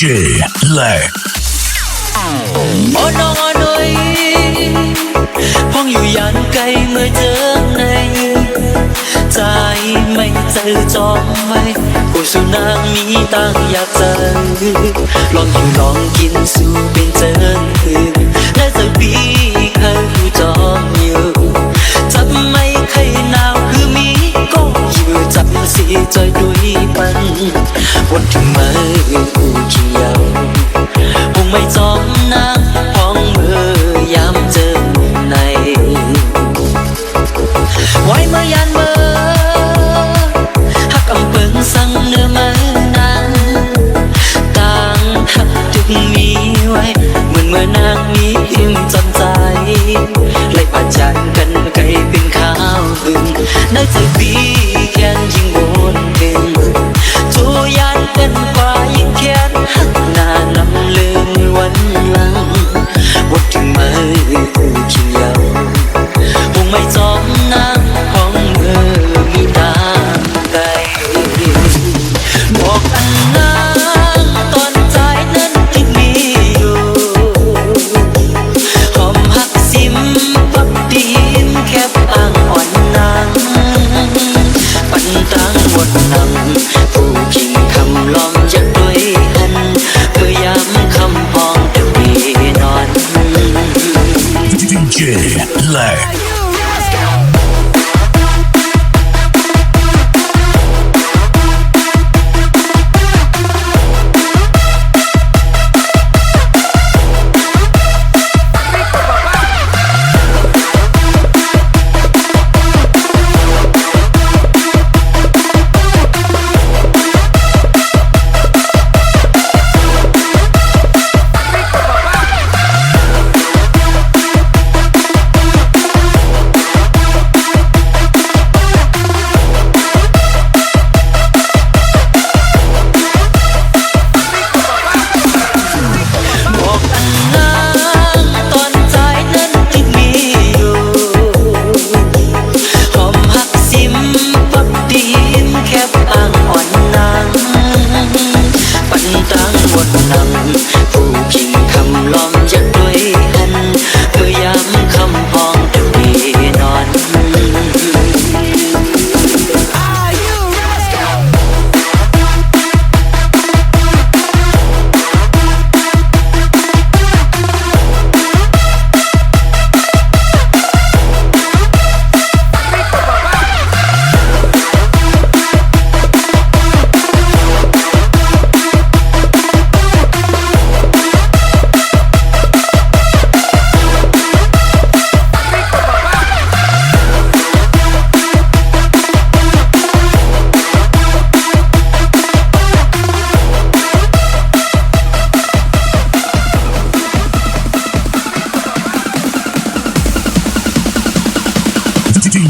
DJ Leg โอ้น้องอ้อน้อยพ้องอยู่อย่างไกลเมื่อเจอใน ใจไม่เจอจอมไว้ผู้สุนางมีตังอยากเจอลองอยู่ลองกินสู night to be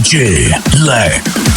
DJ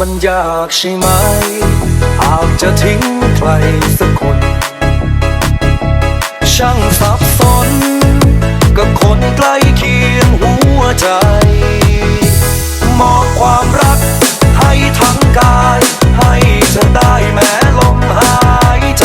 มันยากใช่ไหม อาจจะทิ้งใครสักคน ช่างซับซ้อนกับคนใกล้เคียงหัวใจ มอบความรักให้ทั้งกาย ให้เธอได้แม้ลมหายใจ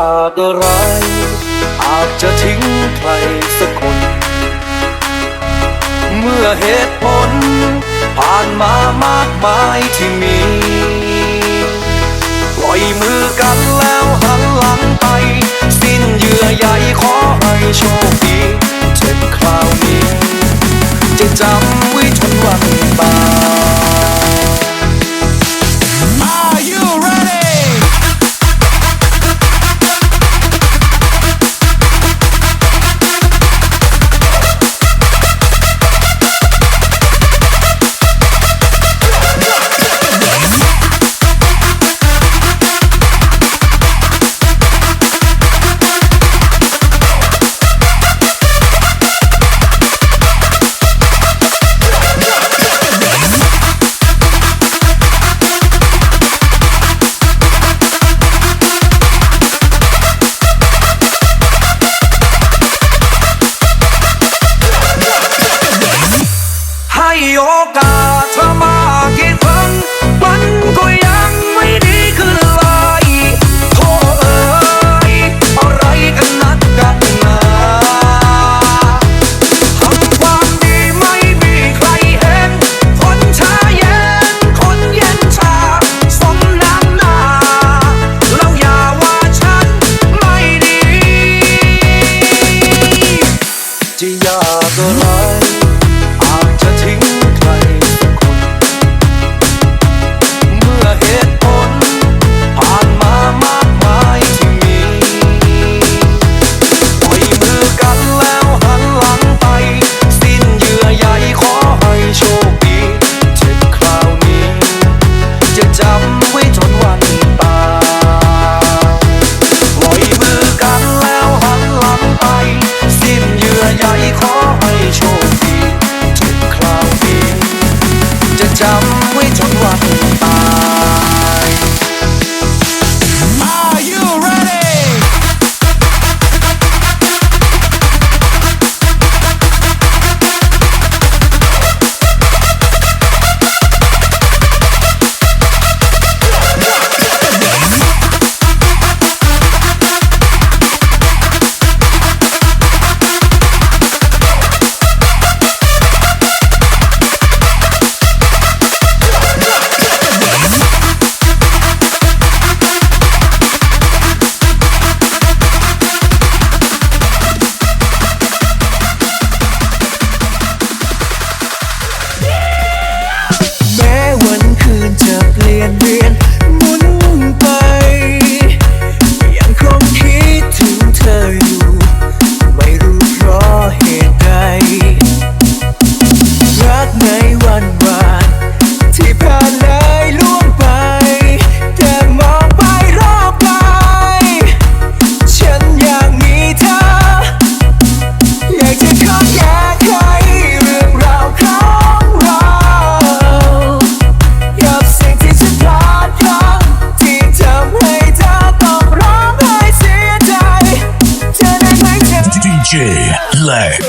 าดร้ายอาจจะทิ้งใครสักคน เมื่อเหตุผล ผ่านมามากมายที่มี ปล่อยมือกันแล้วหันหลังไป สิ้นเยื่อใยขอให้โชคดีเจ็บคราวนี้ จะจำไว้ทุกวันตา time.